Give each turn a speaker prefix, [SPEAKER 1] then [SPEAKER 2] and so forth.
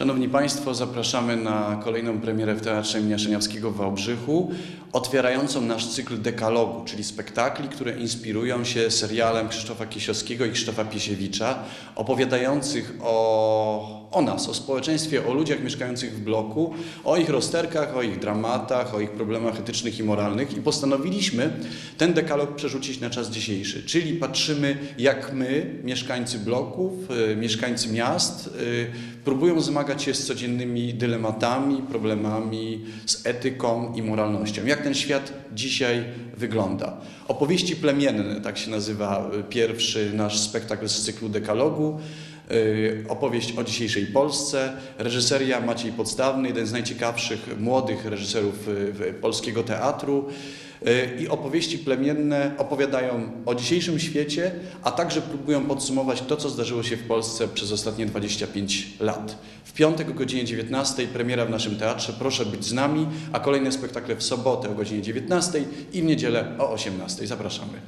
[SPEAKER 1] Szanowni Państwo, zapraszamy na kolejną premierę w Teatrze Szeniawskiego w Wałbrzychu, otwierającą nasz cykl dekalogu, czyli spektakli, które inspirują się serialem Krzysztofa Kiesiowskiego i Krzysztofa Piesiewicza, opowiadających o, o nas, o społeczeństwie, o ludziach mieszkających w bloku, o ich rozterkach, o ich dramatach, o ich problemach etycznych i moralnych i postanowiliśmy ten dekalog przerzucić na czas dzisiejszy, czyli patrzymy jak my, mieszkańcy bloków, y, mieszkańcy miast, y, próbują zmagać się z codziennymi dylematami, problemami, z etyką i moralnością. Jak ten świat dzisiaj wygląda. Opowieści plemienne, tak się nazywa y, pierwszy nasz spektakl z cyklu dekalogu. Y, Opowieść o dzisiejszej Polsce, reżyseria Maciej Podstawny, jeden z najciekawszych młodych reżyserów polskiego teatru. Y, I opowieści plemienne opowiadają o dzisiejszym świecie, a także próbują podsumować to, co zdarzyło się w Polsce przez ostatnie 25 lat. W piątek o godzinie 19 premiera w naszym teatrze. Proszę być z nami, a kolejne spektakle w sobotę o godzinie 19 i w niedzielę o 18. Zapraszamy.